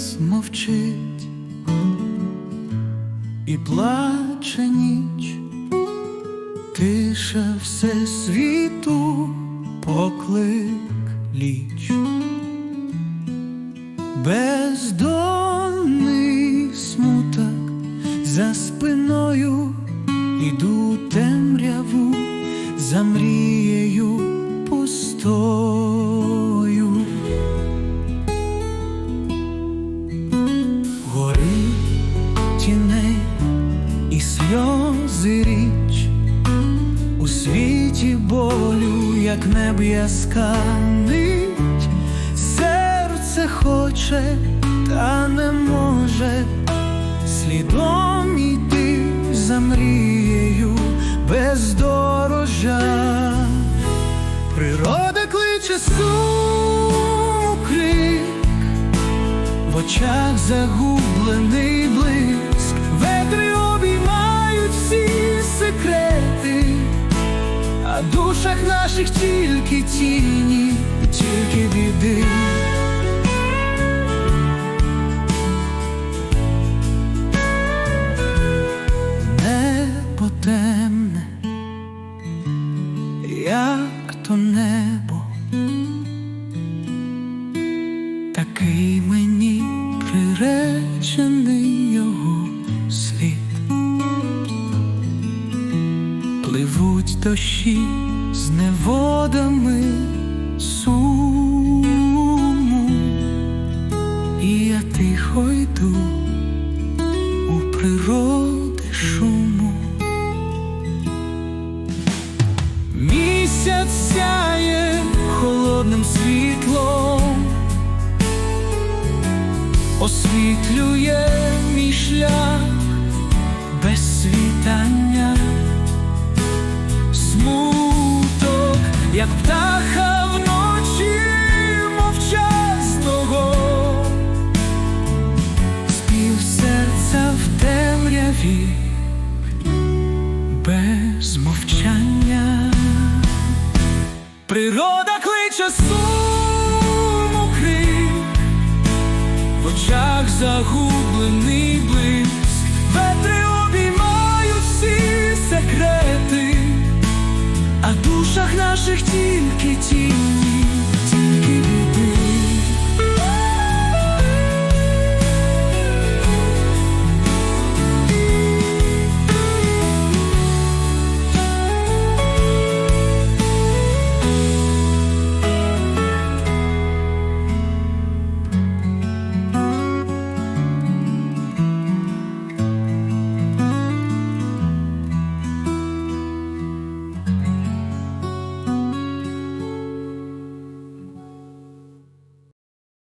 ліс і плаче ніч, тиша всесвіту поклик ліч, бездонний смуток за спиною іду темряву, за замріє. Сльози річ. У світі болю, як неб'язка нить, серце хоче, та не може. Слідом йти за мрією бездорожа. Природа кличе сум крик, в очах загублений блиск, обіймають всі секрети, а в душах наших тільки тіні, тільки біди. Дощі з неводами суму, і я тихо йду у природи шуму. Місяць сяє холодним світлом, освітлює мій шлях темряві без мовчання. Природа кличе суму крик, в очах загублений блиск, ветри обіймають всі секрети, а душах наших тільки тіні,